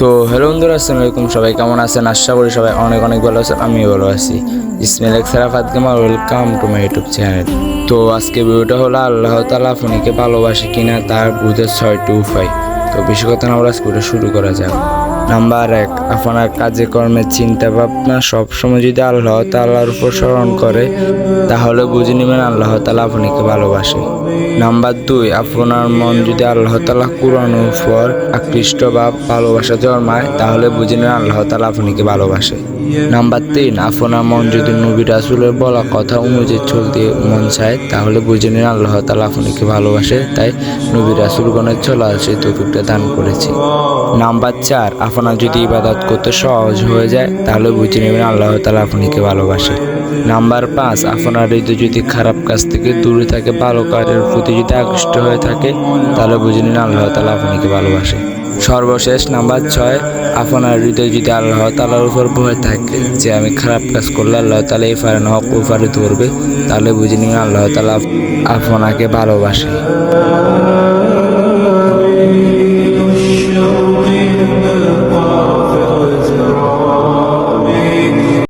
তো হ্যালো বন্ধুরা, আসসালামু আলাইকুম। সবাই কেমন আছেন? আশা করি সবাই অনেক অনেক ভালো আছেন, আমিও ভালো আছি। ইসমাইল এক Sarafat Kamal welcome to my YouTube channel তো আজকে ভিডিওটা হলো আল্লাহ তালা ফোনিকে ভালোবাসে কিনা তার বুঝে ছয়টি উপায় তো বেশি কথা না আমরা আজকে শুরু করা যাক। নাম্বার এক, আপনার কাজে চিন্তা ভাবনা সবসময় যদি আল্লাহ তাল্লাহর উপর স্মরণ করে, তাহলে বুঝে নেবেন আল্লাহ তালা আপনাকে ভালোবাসে। নাম্বার দুই, আপনার মন যদি আল্লাহ তালা কুরানোর উপর আকৃষ্ট বা ভালোবাসা জন্মায়, তাহলে বুঝে নেবেন আল্লাহ তালা আপনাকে ভালোবাসে। নাম্বার তিন, আপনার মন যদি নবী রাসুলের বলা কথা অনুযায়ী চলতে মন চায়, তাহলে বুঝে নিন আল্লাহ তালা আপনাকে ভালোবাসে, তাই নবী রাসুলগণের চলা সেই তৌফিকটা দান করেছে। নাম্বার চার, আপনার যদি ইবাদত করতে সহজ হয়ে যায়, তাহলে বুঝে নেবেন আল্লাহ তালা আপনাকে ভালোবাসে। নাম্বার পাঁচ, আপনার হৃদয় যদি খারাপ কাজ থেকে দূরে থাকে, ভালো কাজের প্রতি যদি আকৃষ্ট হয়ে থাকে, তাহলে বুঝে নিন আল্লাহ তালা আপনাকে ভালোবাসে। সর্বশেষ নাম্বার ছয়, আপনার হৃদয় যদি আল্লাহ তালার উপর ভয় থাকে যে আমি খারাপ কাজ করলে আল্লাহ তালা এই পারে না হক ও পারে ধরবে তাহলে বুঝে নিন আল্লাহ তালা আপনাকে ভালোবাসে।